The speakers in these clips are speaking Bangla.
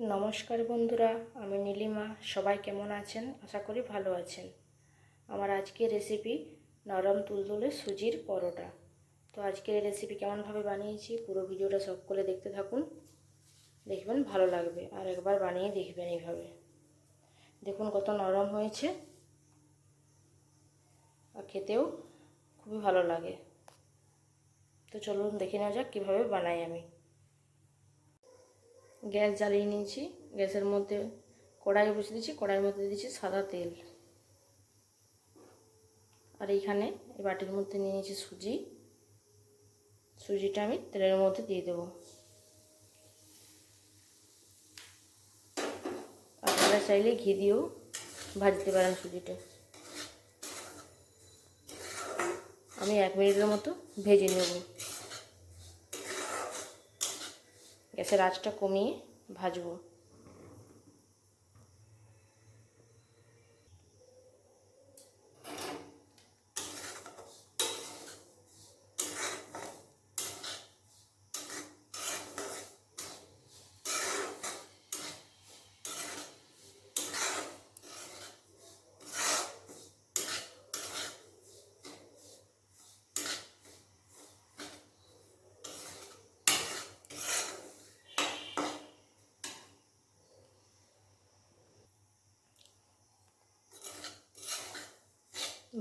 নমস্কার বন্ধুরা, আমি নীলিমা। সবাই কেমন আছেন? আশা করি ভালো আছেন। আমার আজকের রেসিপি নরম তুলতুলে সুজির পরোটা। তো আজকের এই রেসিপি কেমনভাবে বানিয়েছি, পুরো ভিডিওটা সব করে দেখতে থাকুন। দেখবেন ভালো লাগবে। আর একবার বানিয়ে দেখবেন এইভাবে। দেখুন কত নরম হয়েছে। আর খেতেও খুবই ভালো লাগে। তো চলুন দেখে নেওয়া যাক কীভাবে বানাই আমি। গ্যাস জ্বালিয়ে নিয়েছি। গ্যাসের মধ্যে কড়াই বসে দিয়েছি। কড়াইয়ের মধ্যে দিয়েছি সাদা তেল। আর এইখানে এই বাটির মধ্যে নিয়ে নিয়েছি সুজি। সুজিটা আমি তেলের মধ্যে দিয়ে দেবো। আপনারা চাইলে ঘি দিয়েও ভাজতে পারেন সুজিটা। আমি এক মিনিটের মতো ভেজে নেব। গ্যাসের আঁচটা কমিয়ে ভাজবো।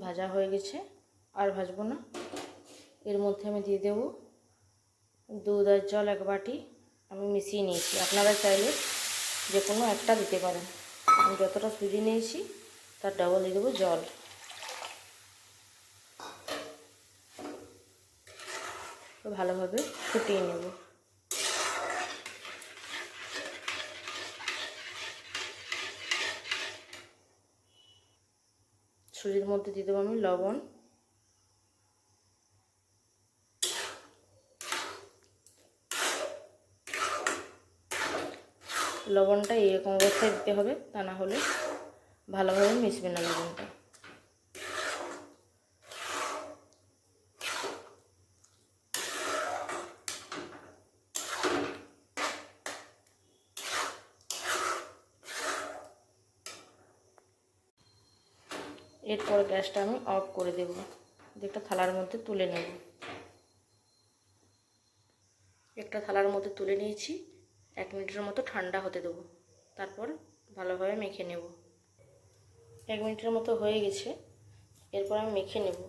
ভাজা হয়ে গেছে, আর ভাজবো না। এর মধ্যে আমি দিয়ে দেবো দুধ আর জল এক বাটি। আমি মিশিয়ে নিয়েছি। আপনারা চাইলে যে কোনো একটা দিতে পারেন। আমি যতটা সুজি নিয়েছি, তার ডাবল দিয়ে দেবো জল। ভালোভাবে ফুটিয়ে নেব। সুজির মধ্যে দিয়ে দেবো আমি লবণ। লবণটা এরকম অবস্থায় দিতে হবে, তা না হলে ভালোভাবে মিশবে না লবণটা। এরপর গ্যাসটা আমি অফ করে দেব। একটা থালার মধ্যে তুলে নেব। একটা থালার মধ্যে তুলে নিয়েছি। এক মিনিটের মতো ঠান্ডা হতে দেবো। তারপর ভালোভাবে মেখে নেব। এক মিনিটের মতো হয়ে গেছে। এরপর আমি মেখে নেব।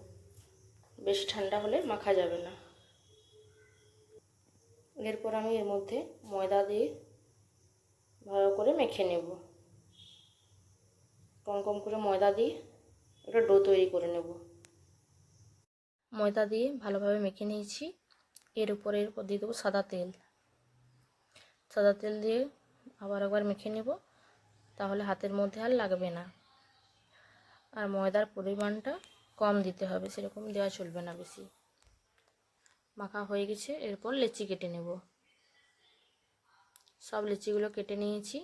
বেশি ঠান্ডা হলে মাখা যাবে না। এরপর আমি এর মধ্যে ময়দা দিয়ে ভালো করে মেখে নেব। কম কম করে ময়দা দিয়ে একটা ডো তৈরি করে নেব। ময়দা দিয়ে ভালোভাবে মেখে নিয়েছি। এর উপরে এরপর দিয়ে দেবো সাদা তেল। সাদা তেল দিয়ে আবার একবার মেখে নেব। তাহলে হাতের মধ্যে আর লাগবে না। আর ময়দার পরিমাণটা কম দিতে হবে, সেরকম দেওয়া চলবে না বেশি। মাখা হয়ে গেছে, এরপর লেচি কেটে নেব। সব লেচিগুলো কেটে নিয়েছি।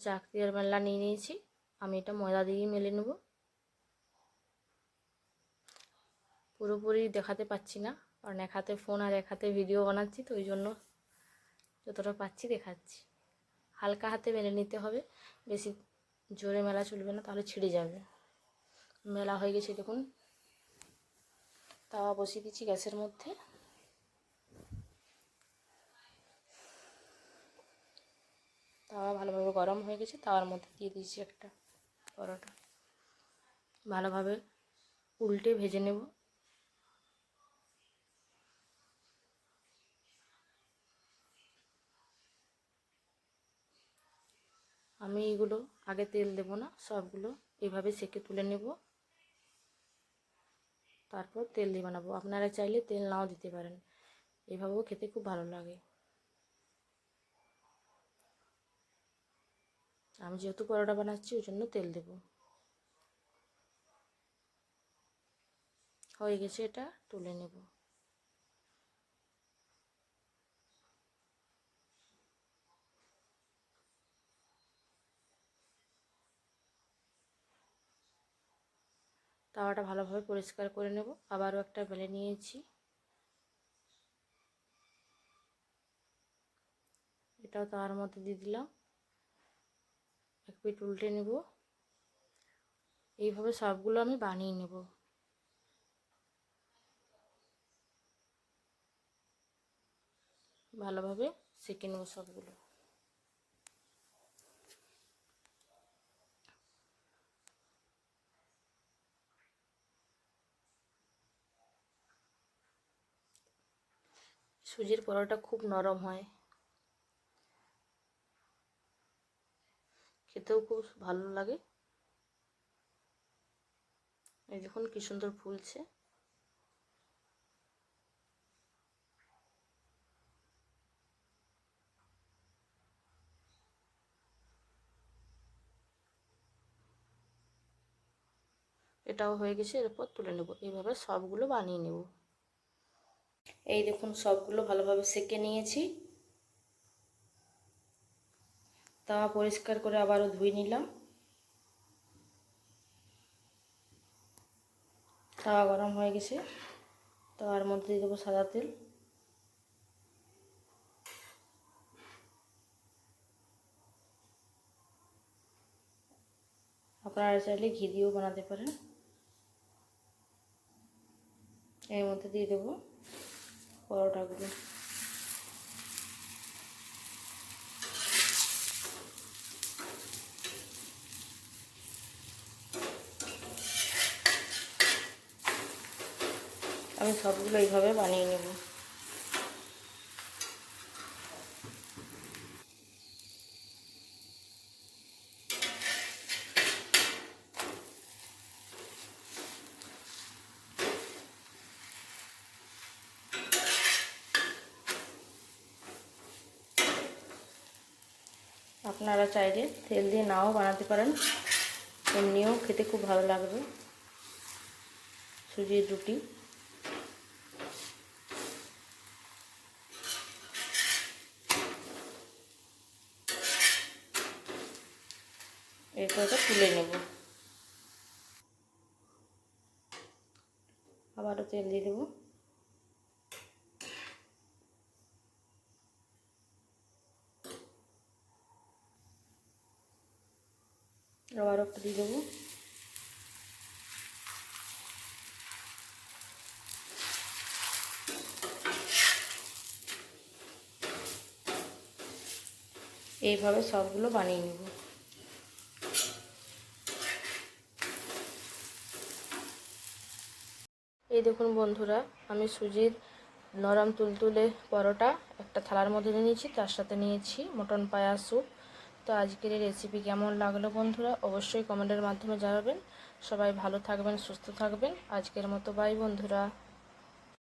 চাকরি আর মেলা নিয়ে নিয়েছি। আমি এটা ময়দা দিয়ে মেলে নেব। পুরোপুরি দেখাতে পাচ্ছি না, কারণ এক হাতে ফোন আর এক হাতে ভিডিও বানাচ্ছি, তো ওই জন্য যতটা পাচ্ছি দেখাচ্ছি। হালকা হাতে মেলে নিতে হবে, বেশি জোরে মেলা চলবে না, তাহলে ছিঁড়ে যাবে। মেলা হয়ে গেছে দেখুন। তাওয়া বসিয়ে দিচ্ছি গ্যাসের মধ্যে। তাওয়া ভালোভাবে গরম হয়ে গেছে, তাওয়ার মধ্যে দিয়ে দিয়েছি একটা পরোটা। ভালোভাবে উল্টে ভেজে নেব। আমি এগুলো আগে তেল দেব না, সবগুলো এভাবে সেকে তুলে নেব। তারপর তেল দিয়ে বানাবো। আপনারা চাইলে তেল নাও দিতে পারেন। এভাবেও খেতে খুব ভালো লাগে। আমি যেহেতু পরোটা বানাচ্ছি, ওই জন্য তেল দেব। হয়ে গেছে এটা, তুলে নেব। তাওয়াটা ভালোভাবে পরিষ্কার করে নেব। আবারও একটা বেলে নিয়েছি। এটাও তার মধ্যে দিয়ে দিলাম। এক পিঠ উল্টে নেব। এইভাবে সবগুলো আমি বানিয়ে নেব। ভালোভাবে সেঁকে নেব সবগুলো। সুজির পরোটা খুব নরম হয়। খেতেও খুব ভালো লাগে। এই দেখুন কি সুন্দর ফুলছে। এটাও হয়ে গেছে, এরপর তুলে নেব। এইভাবে সবগুলো বানিয়ে নেব। এই দেখুন সবগুলো ভালোভাবে সেকে নিয়েছি। তাওয়া পরিষ্কার করে আবারও ধুয়ে নিলাম। তাওয়া গরম হয়ে গেছে। তাওয়ার মধ্যে দিয়ে দেবো সাদা তেল। আপনারা চাইলে ঘি দিয়েও বানাতে পারেন। এর মধ্যে দিয়ে দেবো পরোটাগুলো। আমি সবগুলো এইভাবে বানিয়ে নেব। আপনারা চাইলে তেল দিয়ে নাও বানাতে পারেন। এমনিও খেতে খুব ভালো লাগবে। সুজির রুটি। এরপর তুলে নেব। আবারও তেল দিয়ে দেবো। আবার একটু দিয়ে দেবো। এইভাবে সবগুলো বানিয়ে নেব। দেখুন বন্ধুরা, আমি সুজির নরম তুলতুলে পরোটা একটা থালার মধ্যে নিয়েছি, তার সাথে নিয়েছি মটন পায়া স্যুপ। তো আজকের এই রেসিপি কেমন লাগল বন্ধুরা, অবশ্যই কমেন্টের মাধ্যমে জানাবেন। সবাই ভালো থাকবেন, সুস্থ থাকবেন। আজকের মতো বাই বন্ধুরা।